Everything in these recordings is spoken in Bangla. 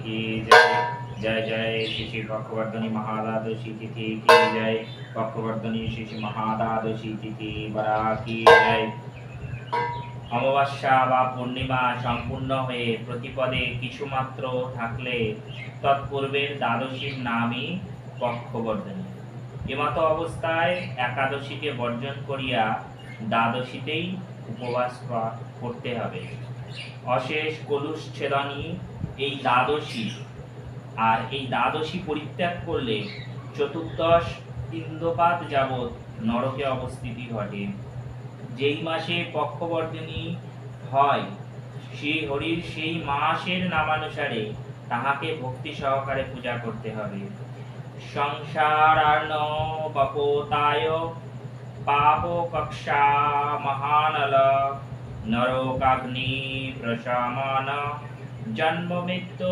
की जय जय जय श्री श्री पक्षवर्धनी महाद्वादशी तिथि की जय पक्षवर्धनी श्री श्री महाद्वादशी तिथि बरा की जय অমাবস্যা বা পূর্ণিমা সম্পূর্ণ হয়ে প্রতিপদে কিছুমাত্র থাকলে তৎপূর্বের দ্বাদশীর নামই পক্ষবর্ধনী এমত অবস্থায় একাদশীকে বর্জন করিয়া দ্বাদশীতেই উপবাস করা- করতে হবে অশেষ কলুষ ছেদনী এই দ্বাদশী। আর এই দ্বাদশী পরিত্যাগ করলে চতুর্দশ ইন্দ্রপাত যাবৎ নরকে অবস্থিতি ঘটে। যেই মাসে পক্ষবর্ধিনী হয় শ্রী হরির সেই মাসের নামানুসারে তাহাকে ভক্তি সহকারে পূজা করতে হবে। বপোতায় পাপ কক্ষা মহানল, নরকাগ্নি প্রশমান। জন্ম মৃত্যু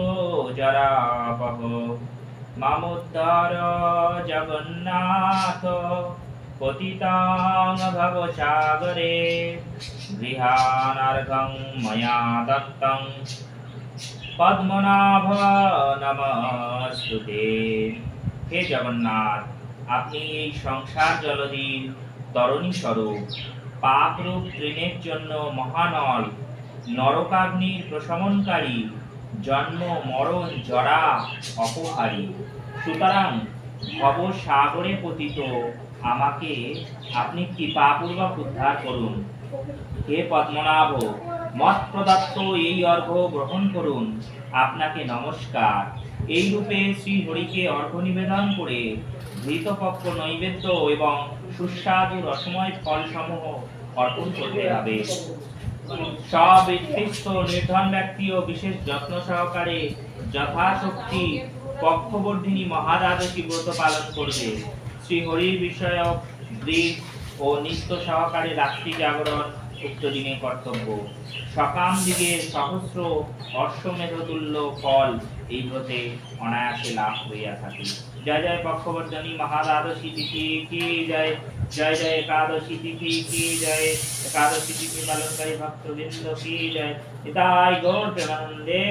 জরাপহ মামোদ্ধার জগন্নাথ পতিতাং ভব সাগরে, গৃহানার্ঘং ময়া দত্তং পদ্মনাভ নমস্তুতে হে জগন্নাথ, আপনি এই সংসার জলধির তরণী স্বরূপ পাপরূপ তৃণের জন্য মহানল নরকাগ্নির প্রশমনকারী, জন্ম মরণ জরা অপহারী। সুতরাং ভব সাগরে পতিত আমাকে আপনি কৃপাপূর্বক উদ্ধার করুন। হে পদ্মনাভ মত প্রদত্ত এই অর্ঘ্য গ্রহণ করুন। আপনাকে নমস্কার। এই রূপে শ্রী হরিকে অর্ঘ্য নিবেদন করে ধৃতপক্ষ নৈবেদ্য এবং সুস্বাদু রসময় ফলসমূহ অর্পণ করতে হবে। সব নির্দিষ্ট নির্ধন ও বিশেষ যত্ন সহকারে যথাশক্তি পক্ষবর্ধিনী মহাদ্বাদশী ব্রত পালন করবে। শ্রী হরির বিষয়ক দিক ও নিত্য সহকারে রাত্রি জাগরণ উক্ত দিনে কর্তব্য। সকাম দিকে সহস্র অশ্বমেধতুল্য ফল এই ব্রতে অনায়াসে লাভ হইয়া থাকে। জয় জয় পক্ষবর্ধনী মহাদ্বাদশী তিথি, কি জয়? জয় জয় একাদশী তিথি, কে জয়? একাদশী তিথি পালনকারী ভক্তবৃন্দ, কি জয়? এটাই গৌর প্রেমানন্দে।